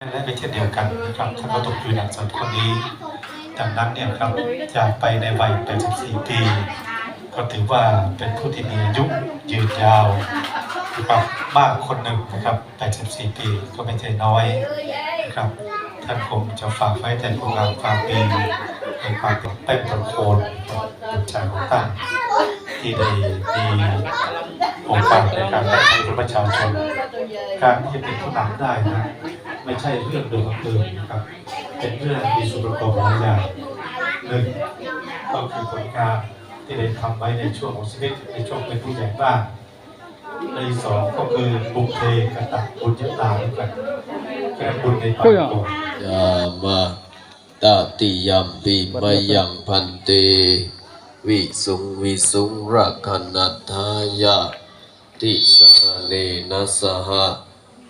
และก็เช่นเดียวกันนะครับท่านก็ตกอยู่ในสังคมนี้ดังนั้นเนี่ยครับจากไปในวัย 84 ปี ก็ถือว่าเป็นผู้ที่มีอายุยืนยาวนะครับมากคนหนึ่งนะครับ 84 ปีก็ไม่ใช่น้อยนะครับท่านคงจะฝากไว้แต่พวกเราฝากปีในความเป็นประโคนบุตรชายของท่านที่ได้มีโอกาสในการรับใช้ประชาชนการที่จะเป็นผู้นำได้นะ ไม่ใช่เรื่องเดิมเดิมนครับ เป็นเรื่องมีส่วนประกอบหลายอย่างหนึ่งก็คือผลงานที่ได้ทำไว้ในช่วงของชีวิตในช่วงเป็นผู้ใหญ่บ้านในสองก็คือบุพเพกตับุญญาตาด้วยกันแค่บุญในปากโกยามาตติยัมปิมยังพันเต วิสุงวิสุงรักขณัทายาติสารเนนะสหปัญจศิลนะสสหะ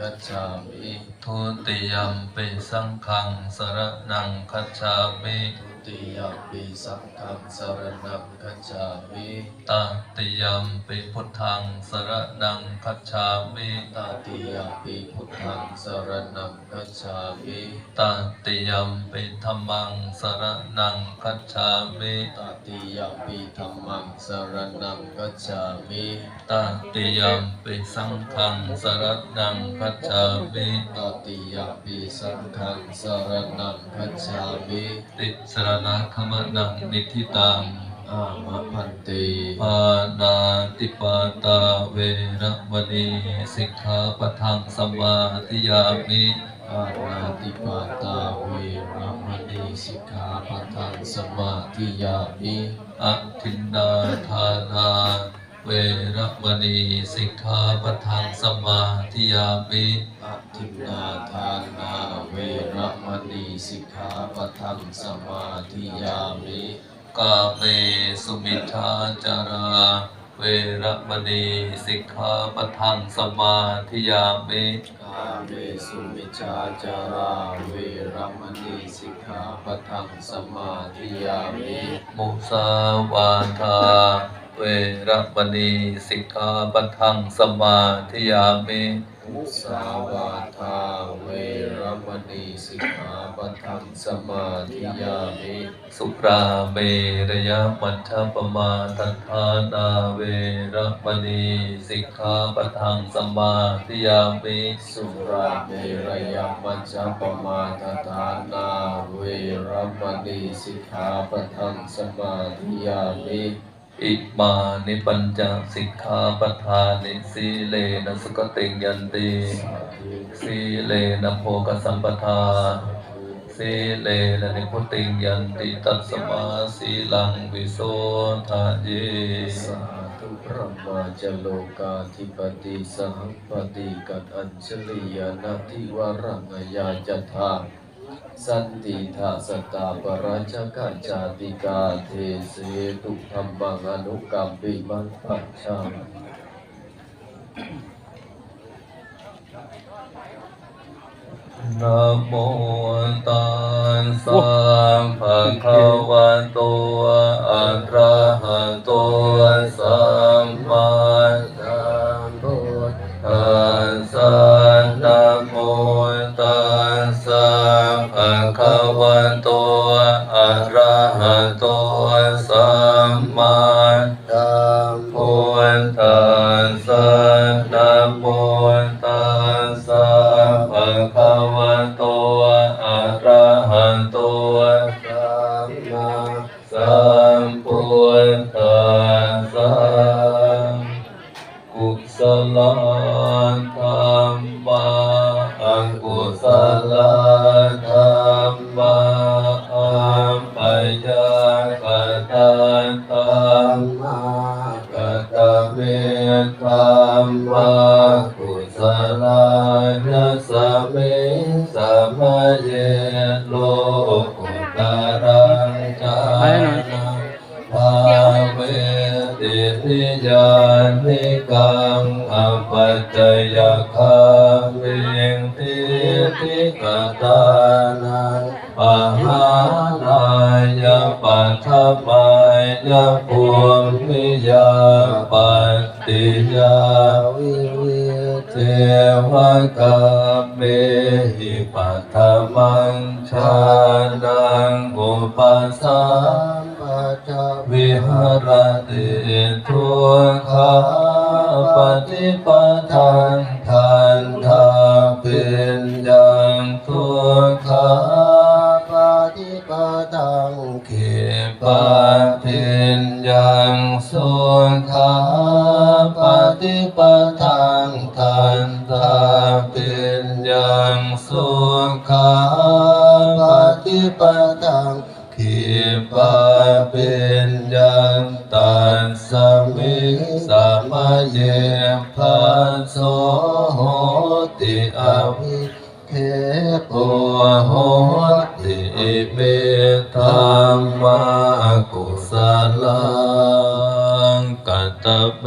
คัจฉามิทุติยัมปิสังฆังสระนังคัจฉามิ ติยมปีสังฆังสรณังคัจฉามิตติยัมปิพุทธังสรณังคัจฉามิตาติยมปีพุทธังสรณังคัจฉามิตติยัมปิธัมมังสรณังคัจฉามิตาติยมปีธรรมังสรณังคัจฉามิตติยัมปิสังฆังสรณังคัจฉามิตาติยมปีสังฆังสรณังคัจฉามิติสรณะขมนังนิทิตังอามะพันติปานาติปาตาเวระมณีสิกขาปะทังสมาธิยามิอานาติปาตาเวรมณีสิกขาปะทังสมาธิยามิอะทินนาทานาเวระมณีสิกขาปะทังสมาธิยามิอ ทินนาทานาเวรมณีสิกขาปะทังสมาธิยามิกาเมสุมิชาจาราเวระมณีสิกขาปะทังสมาธิยามิกาเมสุมิจาจาราเวรมณีสิกขาปะทังสมาธิยามิมุสาวาทาเวระมณีสิกขาปะทังสมาธิยามิ มุสาวาทาเวรมณีสิกขาปะทังสมาธิยามิสุราเมรยมัชฌปมาทัฏฐานาเวรมณีสิกขาปะทังสมาธิยามิสุราเมรยมัจจปมาทฐานาเวรมณีสิกขาปะทังสมาธิยามิ อิมานิปัญจสิกขาปทานิสีเลนะสุกติยันติสีเลนะโภกสัมปทาสีเลนะนิพุติยันติตัสมาสีลังวิโสทาเยสาธุพระมาจโลกาธิปติสัปติกัตอัญชลียนาทิวรังยาจทา สันติทาสตาปราชกาจาติกาเทเสตุธรรมังอนุกัมปิมังปัจฉานะโมตัสสะภะคะวะโตอะระหะ หะโตสัมมาสัมพุทธัสสะนะโมตัสสะภะคะวะโตอะระหะโตสัมมาสัมพุทธัสสะกุศลากตาธรรมากตะเวธรรมากุศลายสเมสมัยเยโลกุตารังจานาภาเวตินิยานิกังอปัจจยคาเวงทิทิกตานังปะหา ยภวมวิยาปัตติยาวิวิเทวกาเมหิปัทมังชานังอุปัสสัมปจวิหารติทุกขาปฏิปทาน ยังสุขาปฏิปทังทันทาเป็นยังสุขาปฏิปทังขีปะเป็นยังตันสมิสามเยพัสโสโหติอวิเคโกโหติเมธรรมา ลังกัตเม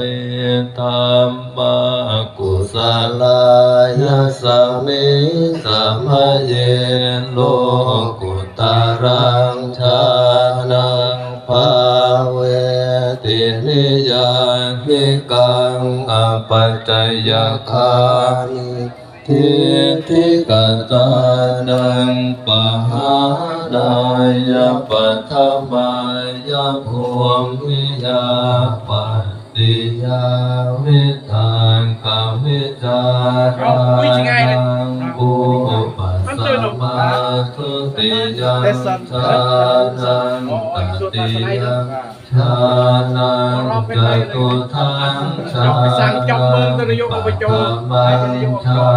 ธรรมากุศลายะสมิสามเยโลกุตารังชานังภาเวตินิยานิกังอปัจจยคานิ ทิทิกตานังปะหานายปัทมายภวมวิยาปัติยาวิตังกวิจารานังบุปัสสมาทุติยังชานังตติยังชานัง จตุทังชานังปัจมังชา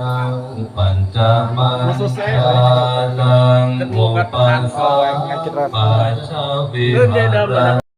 นังปัญจมังชานังโมปันสาปัจจวิมาร